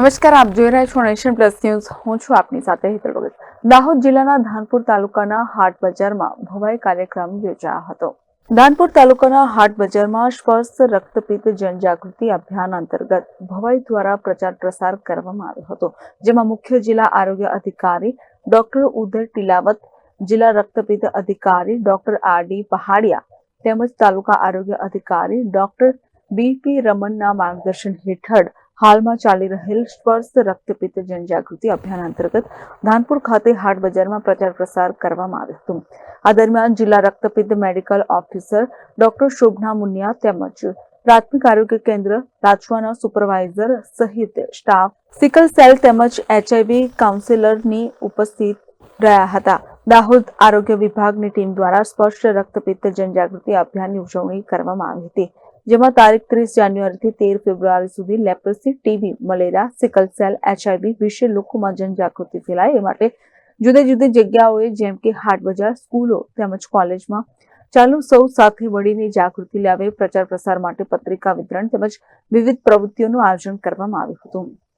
નમસ્કાર, આપ જોઈ રહ્યા છો નેશન પ્લસ ન્યૂઝ. હું છું આપની સાથે હિતલ ભગત. દાહોદ જિલ્લાના ધાનપુર તાલુકાના હાટ બજારમાં ભવાઈ કાર્યક્રમ યોજાયો હતો. ધાનપુર તાલુકાના હાટ બજારમાં સ્વસ્થ રક્તપિત્ત જનજાગૃતિ અભિયાન અંતર્ગત ભવાઈ દ્વારા પ્રચાર પ્રસાર કરવામાં આવ્યો હતો, જેમાં મુખ્ય જિલ્લા આરોગ્ય અધિકારી ડોક્ટર ઉદય ટીલાવત, જિલ્લા રક્તપિત્ત અધિકારી ડોક્ટર આર ડી પહાડિયા તેમજ તાલુકા આરોગ્ય અધિકારી ડોક્ટર બીપી રમનના માર્ગદર્શન હેઠળ હાલમાં ચાલી રહેલ સ્પર્શ રક્તપિત્ત જનજાગૃતિ અભિયાન અંતર્ગત ધાનપુર ખાતે હાટ બજારમાં પ્રચાર પ્રસાર કરવામાં આવ્યો હતો. આ દરમિયાન જિલ્લા રક્તપિત્ત medical officer doctor Shobhana Muniya તેમજ પ્રાથમિક આરોગ્ય કેન્દ્ર રાજવાના સુપરવાઇઝર સહિત સ્ટાફ, સિકલ સેલ તેમજ એચઆઈવી કાઉન્સિલરની ઉપસ્થિત રહ્યા હતા. દાહોદ આરોગ્ય વિભાગની ટીમ દ્વારા સ્પષ્ટ રક્તપિત્ત જનજાગૃતિ અભિયાનની ઉજવણી કરવામાં આવી હતી. જેમાં તારીખ ત્રીસ જાન્યુઆરીથી તેર ફેબ્રુઆરી સુધી leprosy TB malaria, sickle cell, HIV વિશે લોકોમાં જનજાગૃતિ ફેલાય એ માટે જુદી જુદી જગ્યાઓએ જેમ કે હાટ બજાર, સ્કૂલો તેમજ કોલેજમાં ચાલુ સૌ સાથે મળીને જાગૃતિ લાવે પ્રચાર પ્રસાર માટે પત્રિકા વિતરણ તેમજ વિવિધ પ્રવૃત્તિઓનું આયોજન કરવામાં આવ્યું હતું.